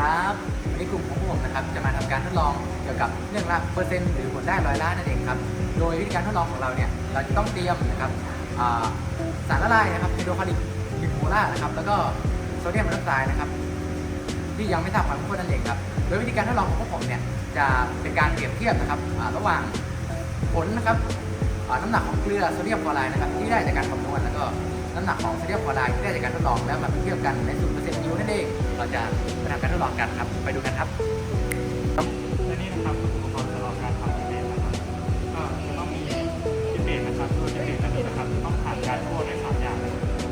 ครับวันนี้กลุ่มของผมนะครับจะมาทำการทดลองเกี่ยวกับเรื่องละเปอร์เซ็นต์หรือผลได้ร้อยล้านนั่นเองครับ โดยวิธีการทดลองของเราเนี่ยเราจะต้องเตรียมนะครับสารละลายนะครับไฮโดรคลอริกบิโพล่านะครับแล้วก็โซเดียมไฮดรอกไซด์นะครับ ที่ยังไม่ทราบความเข้มข้นนั่นเองครับ โดยวิธีการทดลองของพวกผมเนี่ยจะเป็นการเปรียบเทียบนะครับระหว่างผลนะครับน้ำหนักของเกลือโซเดียมคลอไรด์นะครับที่ได้จากการคำนวณแล้วก็ น้ำหนักของโซเดียมคอไรด์ที่ได้จากการทดลองแล้วมาเปรียบเทียบกันในสูตรเปอร์เซ็นต์ยูนั่นเอง เราจะไปทำการทดลองกันครับ ไปดูกันครับและนี่นะครับคืออุปกรณ์สำหรับการทำดิเบตนะครับก็จะต้องมีดิเบตนะครับโดยดิเบตนั้นนะครับต้องผ่านการคั่วด้วยสามอย่าง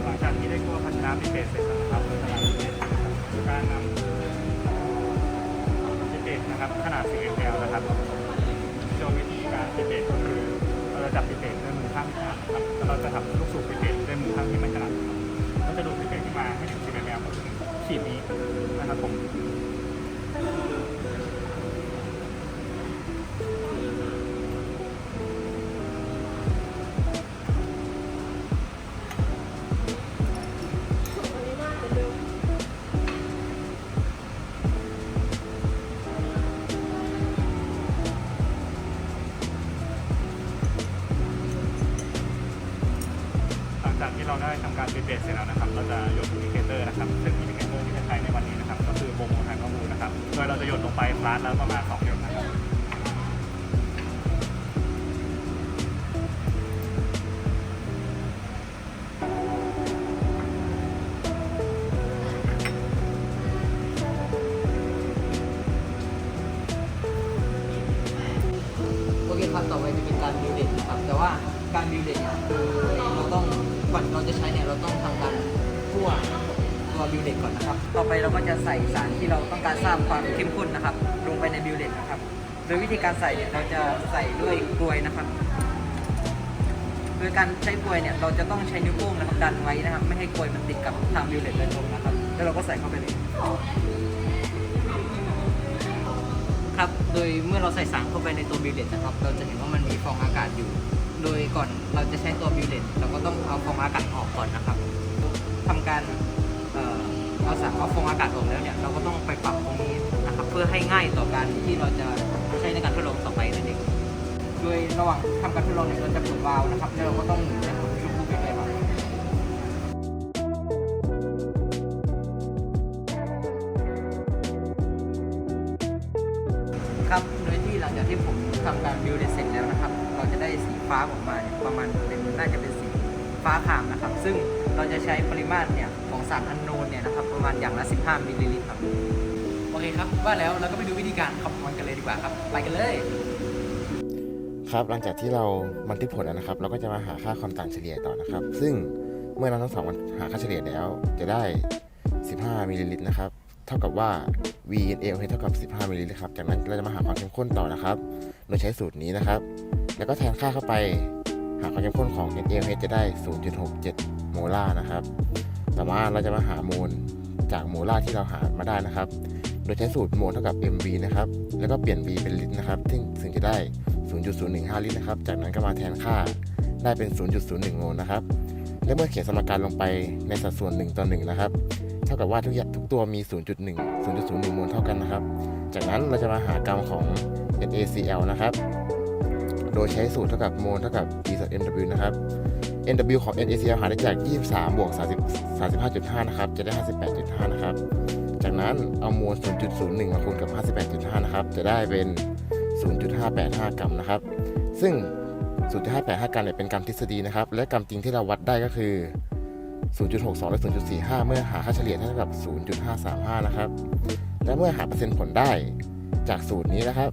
หลังจากที่ได้คั่วภาชนะดิเบตเสร็จแล้วนะครับโดยการดิเบตนะครับการนำดิเบตนะครับขนาด 10 ml นะครับโดยวิธีการดิเบตก็คือเราจะจับดิเบตด้วยมือข้างที่ถนัดนะครับแล้วเราจะทำลูกสูบดิเบต จะดูดดิเบตขึ้นมาให้ถึง10 ml ก็คือขีดนี้นะครับผม ที่เราได้ทำการรีเบสเสร็จแล้วนะครับเราจะโยนอินดิเคเตอร์นะครับซึ่งอินดิเคเตอร์ที่จะใช้ในวันนี้นะครับก็คือโบโมทางข้อมูลนะครับโดยเราจะโยนลงไปฟลาสแล้วประมาณ2 บิวเด็ก่อนนะครับ ต่อไปเราก็จะใส่สารที่เราต้องการทราบความเข้มข้นนะครับ ลงไปในบิวเด็นะครับ โดยวิธีการใส่เนี่ยเราจะใส่ด้วยกลวยนะครับ โดยการใช้กลวยเนี่ยเราจะต้องใช้นิ้วโป้งนะครับดันไว้นะครับ ไม่ให้กลวยมันติดกับทางบิวเด็โดยตรงนะครับ แล้วเราก็ใส่เข้าไปเลยครับ โดยเมื่อเราใส่สารเข้าไปในตัวบิวเลตนะครับ เราจะเห็นว่ามันมีฟองอากาศอยู่ โดยก่อนเราจะใช้ตัวบิวเลตเราก็ต้องเอาฟองอากาศออกก่อนนะครับทำการ เอาสารเอาฟองอากาศออกแล้วเนี่ยเราก็ต้องไปปรับตรงนี้นะครับเพื่อให้ง่ายต่อการที่เราจะใช้ในการทดลองต่อไปนั่นเองโดยระหว่างทำการทดลองเนี่ยเราจะเปิดวาล์วนะครับแล้วเราก็ต้องหมุนในหมุนลูกลูกไปเลยครับครับโดยที่หลังจากที่ผมทำการบิวเสร็จแล้วนะครับ เราจะได้สีฟ้าออกมาประมาณเป็นน่าจะเป็นสีฟ้าขามนะครับ ซึ่งเราจะใช้ปริมาตรเนี่ย สารอันโนนเนี่ยนะครับประมาณอย่างละ 15 มิลลิลิตรครับ โอเคครับ ว่าแล้วเราก็ไปดูวิธีการคำนวณกันเลยดีกว่าครับ ไปกันเลย ครับหลังจากที่เราบันทึกผลแล้วนะครับ เราก็จะมาหาค่าความต่างเฉลี่ยต่อนะครับ ซึ่งเมื่อเราทั้งสองหาค่าเฉลี่ยแล้ว จะได้ 15มิลลิลิตรนะครับเท่ากับว่า V N A เท่ากับ 15มิลลิลิตรครับ จากนั้นเราจะมาหาความเข้มข้นต่อนะครับ โดยใช้สูตรนี้นะครับ แล้วก็แทนค่าเข้าไปหาความเข้มข้นของ N A จะได้ 0.67 โมลาร์นะครับ ต่อมาเราจะมาหาโมลจากโมลาร์ที่เราหามาได้นะครับ โดยใช้สูตรโมลเท่ากับ MV นะครับ แล้วก็เปลี่ยน V เป็นลิตรนะครับซึ่งถึงจะได้ 0.015 ลิตรนะครับ จากนั้นก็มาแทนค่าได้เป็น 0.01 โมลนะครับ และเมื่อเขียนสมการลงไปในสัดส่วน 1 ต่อ 1 นะครับ เท่ากับว่าทุกอย่างทุกตัวมี 0.1 0.01 โมลเท่ากันนะครับ จากนั้นเราจะมาหากรรมของ NaCl นะครับ โดยใช้สูตรเท่ากับโมลเท่ากับ E ส่วน mW นะครับ NW ของ NaCl หาได้จาก 23 บวก 30 35.5 นะครับ จะได้ 58.5 นะครับ จากนั้นเอาโมล0.01 มาคูณกับ 58.5 นะครับ จะได้เป็น 0.585 กรัมนะครับ ซึ่ง 0.585 กรัมเนี่ยเป็นกรัมทฤษฎีนะครับ และกรัมจริงที่เราวัดได้ก็คือ 0.62 และ 0.45 เมื่อหาค่าเฉลี่ยเท่ากับ 0.535 นะครับ และเมื่อหาเปอร์เซ็นต์ผลได้จากสูตรนี้นะครับ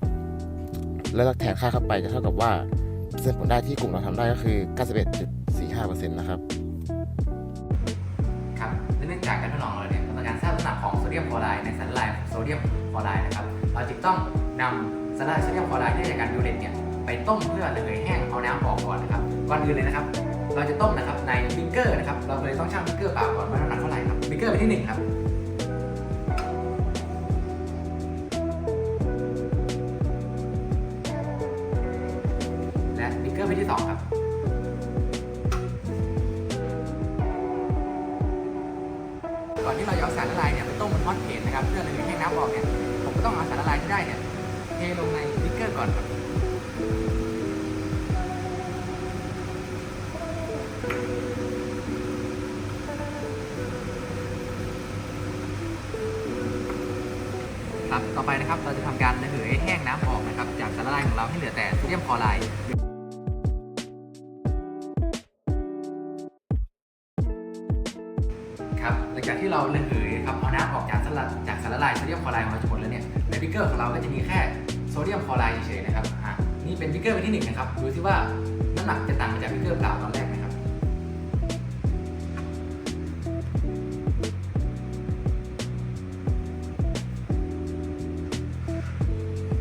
แล้วเราแทนค่าเข้าไปจะเท่ากับว่าเปอร์เซ็นต์ผลได้ที่กลุ่มเราทำได้ก็คือ 91. 5%นะครับ ครับและเนื่องจากการทดลองเราเนี่ยเราต้องการทราบน้ำหนักของโซเดียมคลอไรด์ในสารละลายของโซเดียมคลอไรด์นะครับ เราจึงต้องนำสารละลายโซเดียมคลอไรด์ที่จากการบิวเลตเนี่ยไปต้มเพื่อระเหยแห้งเอาน้ำออกก่อนนะครับก่อนอื่นเลยนะครับ เราจะต้มนะครับในบิกเกอร์นะครับ เราเลยต้องชั่งบิกเกอร์เปล่าก่อนว่าน้ำหนักเท่าไหร่ครับบิกเกอร์ไปที่หนึ่งครับและบิกเกอร์ไปที่สองครับ ที่เราจะเอาสารละลายเนี่ยไปต้มบนฮอตเพจนะครับเพื่อระเหยให้น้ำออกเนี่ยผมก็ต้องเอาสารละลายที่ได้เนี่ยเทลงในบิ๊กเกอร์ก่อนครับครับต่อไปนะครับเราจะทำการระเหยแห้งน้ำออกนะครับจากสารละลายของเราให้เหลือแต่โซเดียมคลอไรด์ ครับหลังจากที่เราระเหยครับเอาน้ำออกจากสารจากสารละลายโซเดียมคลอไรด์ของเราจะหมดแล้วเนี่ยในบิ๊กเกอร์ของเราก็จะมีแค่โซเดียมคลอไรด์เฉยๆนะครับอะนี่เป็นบิ๊กเกอร์เป็นที่หนึ่งนะครับดูซิว่าน้ำหนักจะต่างจากบิ๊กเกอร์เปล่าตอนแรกนะครับ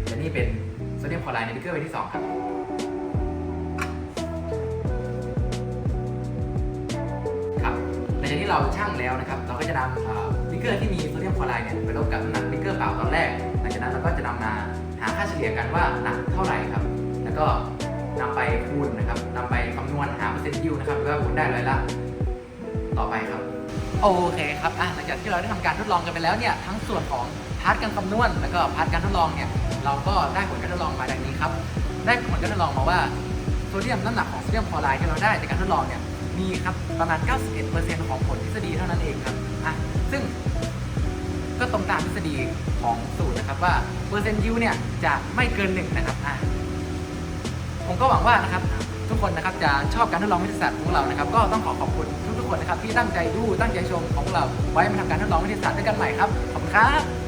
และนี่เป็นโซเดียมคลอไรด์ในบิ๊กเกอร์ใบที่2ครับครับ เราชั่งแล้วนะครับ เราก็จะนำเอ่อบิ๊กเกอร์ที่มีโซเดียมคลอไรด์เนี่ยไปลบกับน้ำหนักบิ๊กเกอร์เปล่าตอนแรก หลังจากนั้นเราก็จะนำมาหาค่าเฉลี่ยกันว่าหนักเท่าไหร่ครับ แล้วก็นำไปคูณนะครับนำไปคำนวณหาเปอร์เซ็นต์ยิวนะครับหรือว่าคูณได้ร้อยละ ต่อไปครับ โอเคครับอะหลังจากที่เราได้ทำการทดลองกันไปแล้วเนี่ยทั้งส่วนของพาร์ทการคำนวณ แล้วก็พาร์ทการทดลองเนี่ยเราก็ได้ผลการทดลองมาดังนี้ครับ ได้ผลการทดลองมาว่าโซเดียมน้ำหนักของโซเดียมคลอไรด์ที่เราได้จากการทดลองเนี่ย มีครับประมาณ 91%ของผลทฤษฎีเท่านั้นเองครับอะซึ่งก็ตรงตามทฤษฎีของสูตรนะครับว่าเปอร์เซ็นต์ยิวเนี่ยจะไม่เกินหนึ่งนะครับอะผมก็หวังว่านะครับทุกคนนะครับจะชอบการทดลองวิทยาศาสตร์ของเรานะครับ ก็ต้องขอขอบคุณทุกๆคนนะครับที่ตั้งใจดูตั้งใจชมของเราไว้มาทำการทดลองวิทยาศาสตร์ด้วยกันใหม่ครับขอบคุณครับ